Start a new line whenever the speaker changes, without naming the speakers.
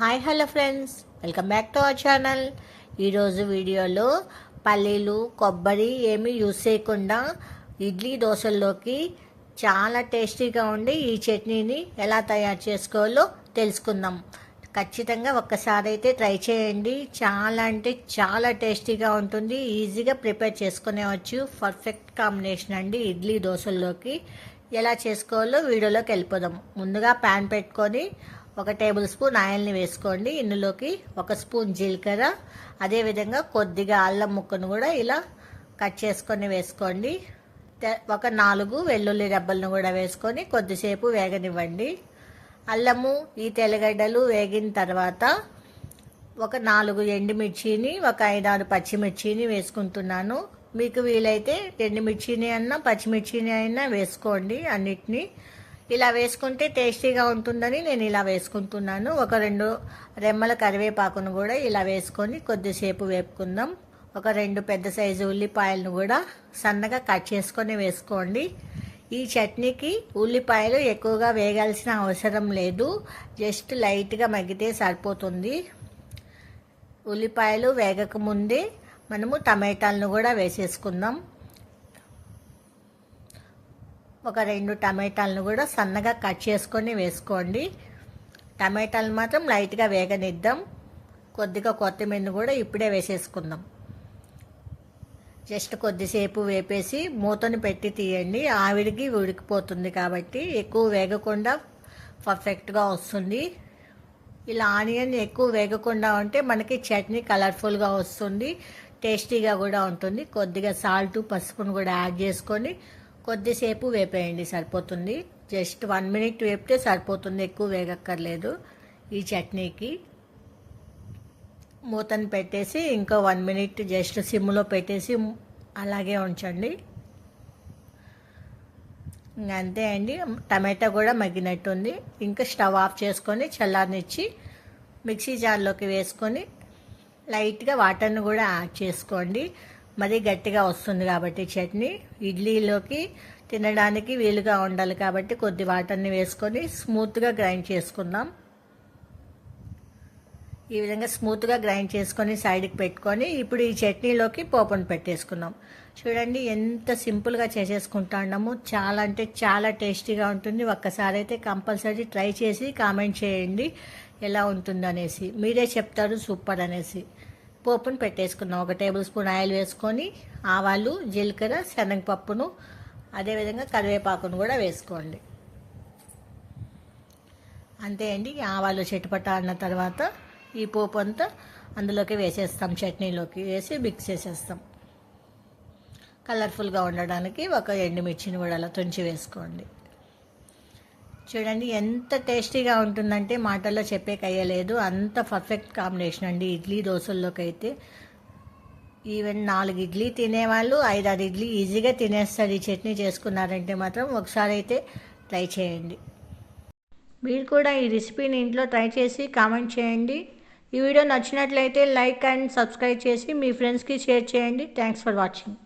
Hi hello friends. Welcome back to our channel. ఈరోజు వీడియోలో పల్లీలు కొబ్బరి ఏమీ యూస్ చేయకుండా ఇడ్లీ దోశల్లోకి చాలా టేస్టీగా ఉండి ఈ చట్నీని ఎలా తయారు చేసుకోవాలో తెలుసుకుందాం. ఖచ్చితంగా ఒక్కసారి అయితే ట్రై చేయండి. చాలా అంటే చాలా టేస్టీగా ఉంటుంది. ఈజీగా ప్రిపేర్ చేసుకునేవచ్చు పర్ఫెక్ట్ కాంబినేషన్ అండి ఇడ్లీ దోశల్లోకి. ఎలా చేసుకోవాలో వీడియోలోకి వెళ్ళిపోదాం. ముందుగా ప్యాన్ పెట్టుకొని ఒక టేబుల్ స్పూన్ ఆయిల్ని వేసుకోండి. ఇందులోకి ఒక స్పూన్ జీలకర్ర అదేవిధంగా కొద్దిగా అల్లం ముక్కను కూడా ఇలా కట్ చేసుకొని వేసుకోండి. ఒక నాలుగు వెల్లుల్లి రెబ్బలను కూడా వేసుకొని కొద్దిసేపు వేగనివ్వండి. అల్లము ఈ తెల్లగడ్డలు వేగిన తర్వాత ఒక నాలుగు ఎండుమిర్చిని ఒక ఐదారు పచ్చిమిర్చిని వేసుకుంటున్నాను. మీకు వీలైతే ఎండుమిర్చిని అయినా పచ్చిమిర్చిని అయినా వేసుకోండి అన్నిటినీ. ఇలా వేసుకుంటే టేస్టీగా ఉంటుందని నేను ఇలా వేసుకుంటున్నాను. ఒక రెండు రెమ్మల కరివేపాకును కూడా ఇలా వేసుకొని కొద్దిసేపు వేపుకుందాం. ఒక రెండు పెద్ద సైజు ఉల్లిపాయలను కూడా సన్నగా కట్ చేసుకొని వేసుకోండి. ఈ చట్నీకి ఉల్లిపాయలు ఎక్కువగా వేగాల్సిన అవసరం లేదు. జస్ట్ లైట్గా మగ్గితే సరిపోతుంది. ఉల్లిపాయలు వేగకముందే మనము టమాటాలను కూడా వేసేసుకుందాం. ఒక రెండు టమాటాలను కూడా సన్నగా కట్ చేసుకొని వేసుకోండి. టమాటాలు మాత్రం లైట్గా వేగనిద్దాం. కొద్దిగా కొత్తిమీర కూడా ఇప్పుడే వేసేసుకుందాం. జస్ట్ కొద్దిసేపు వేపేసి మూతను పెట్టి తీయండి. ఆవిడికి ఉడికిపోతుంది కాబట్టి ఎక్కువ వేగకుండా పర్ఫెక్ట్గా వస్తుంది. ఇలా ఆనియన్ ఎక్కువ వేగకుండా ఉంటే మనకి చట్నీ కలర్ఫుల్గా వస్తుంది టేస్టీగా కూడా ఉంటుంది. కొద్దిగా సాల్ట్ పసుపును కూడా యాడ్ చేసుకొని కొద్దిసేపు వేపేయండి సరిపోతుంది. జస్ట్ వన్ మినిట్ వేపితే సరిపోతుంది ఎక్కువ వేగక్కర్లేదు ఈ చట్నీకి. మూతను పెట్టేసి ఇంకో వన్ మినిట్ జస్ట్ సిమ్లో పెట్టేసి అలాగే ఉంచండి. అంతే అండి టమాటా కూడా మగ్గినట్టుంది. ఇంకా స్టవ్ ఆఫ్ చేసుకొని చల్లారనిచ్చి మిక్సీ జార్లోకి వేసుకొని లైట్గా వాటర్ని కూడా యాడ్ చేసుకోండి. మరీ గట్టిగా వస్తుంది కాబట్టి చట్నీ. ఇడ్లీలోకి తినడానికి వీలుగా ఉండాలి కాబట్టి కొద్ది వాటర్ని వేసుకొని స్మూత్గా గ్రైండ్ చేసుకుందాం. ఈ విధంగా స్మూత్గా గ్రైండ్ చేసుకొని సైడ్కి పెట్టుకొని ఇప్పుడు ఈ చట్నీలోకి పోపును పెట్టేసుకుందాం. చూడండి ఎంత సింపుల్గా చేసేసుకుంటున్నాము చాలా అంటే చాలా టేస్టీగా ఉంటుంది. ఒక్కసారి అయితే కంపల్సరీ ట్రై చేసి కామెంట్ చేయండి. ఎలా ఉంటుందనేసి. మీరే చెప్తారు సూపర్ అనేసి. పోపును పెట్టేసుకున్నాం ఒక టేబుల్ స్పూన్ ఆయిల్ వేసుకొని ఆవాలు జీలకర్ర శనగపప్పును అదేవిధంగా కరివేపాకును కూడా వేసుకోండి. అంతే అండి. ఆవాలు చెట్టుపట్ట అన్న తర్వాత ఈ పోపు అంతా అందులోకి వేసేస్తాం. చట్నీలోకి వేసి మిక్స్ చేసేస్తాం. కలర్ఫుల్గా ఉండడానికి ఒక ఎండుమిర్చిని కూడా అలా తుంచి వేసుకోండి. చూడండి ఎంత టేస్టీగా ఉంటుందంటే మాటల్లో చెప్పేకయ్యలేదు అంత పర్ఫెక్ట్ కాంబినేషన్ అండి ఇడ్లీ దోశల్లోకి అయితే ఈవెన్ నాలుగు ఇడ్లీ తినేవాళ్ళు ఐదారు ఇడ్లీ ఈజీగా తినేస్తారు. ఈ చట్నీ చేసుకున్నారంటే మాత్రం ఒకసారి అయితే ట్రై చేయండి. మీరు కూడా ఈ రెసిపీని ఇంట్లో ట్రై చేసి కామెంట్ చేయండి. ఈ వీడియో నచ్చినట్లయితే లైక్ అండ్ సబ్స్క్రైబ్ చేసి మీ ఫ్రెండ్స్కి షేర్ చేయండి. Thanks for watching